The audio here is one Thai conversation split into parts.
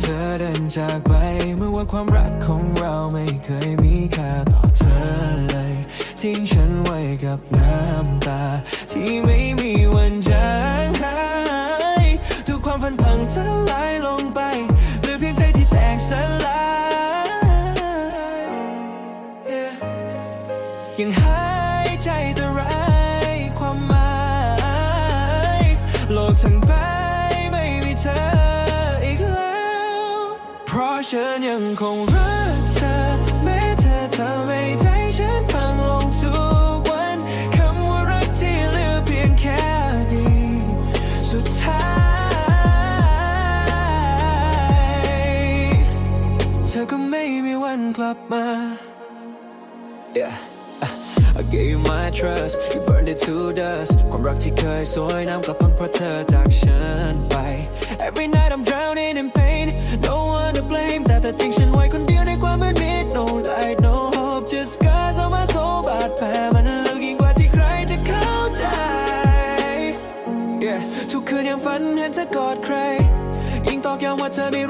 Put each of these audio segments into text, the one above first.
เธอเดินจากไปเมื่อว่าความรักของเราไม่เคยมีค่าต่อเธอเลย ทิ้งฉันไว้กับน้ำตาที่ ฉันยังคงรักเธอแม้เธอทำให้ใจฉันพังลงทุกวันคำว่ารักที่เหลือเพียงแค่ดี สุดท้าย เธอก็ไม่มีวันกลับมา Yeah. I gave you my trust you burned it to dust ความรักที่เคยสวยน้ำกลับพังเพราะเธอจากฉันไป Every night I'm drowning in pain no one to blame แต่เธอทิ้งฉันไว้คนเดียวในความมืดมิด no light no hope just cause of my soul บาดแผลมันลึกยิ่งกว่าที่ใครจะเข้าใจ Yeah ทุกคืนยังฝันเห็นเธอกอดใคร ยิ่งตอกย้ำว่าเธอม่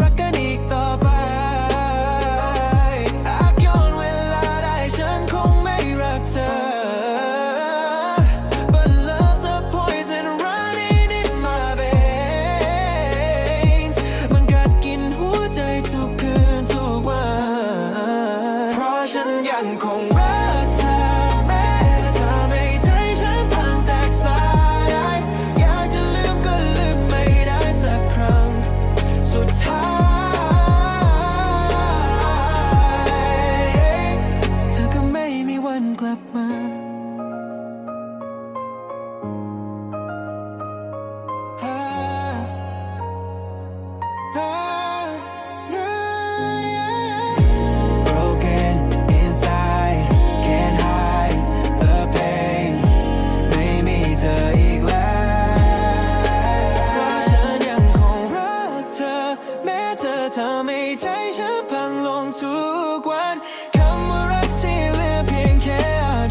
ใจฉันพังลงทุกวันคำว่ารักที่เหลือเพียงแค่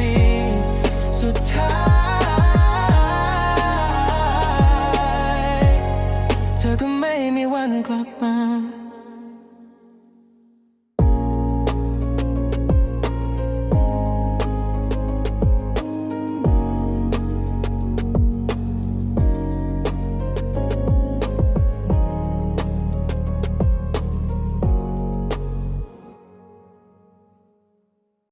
ดี สุดท้าย เธอก็ไม่มีวันกลับมา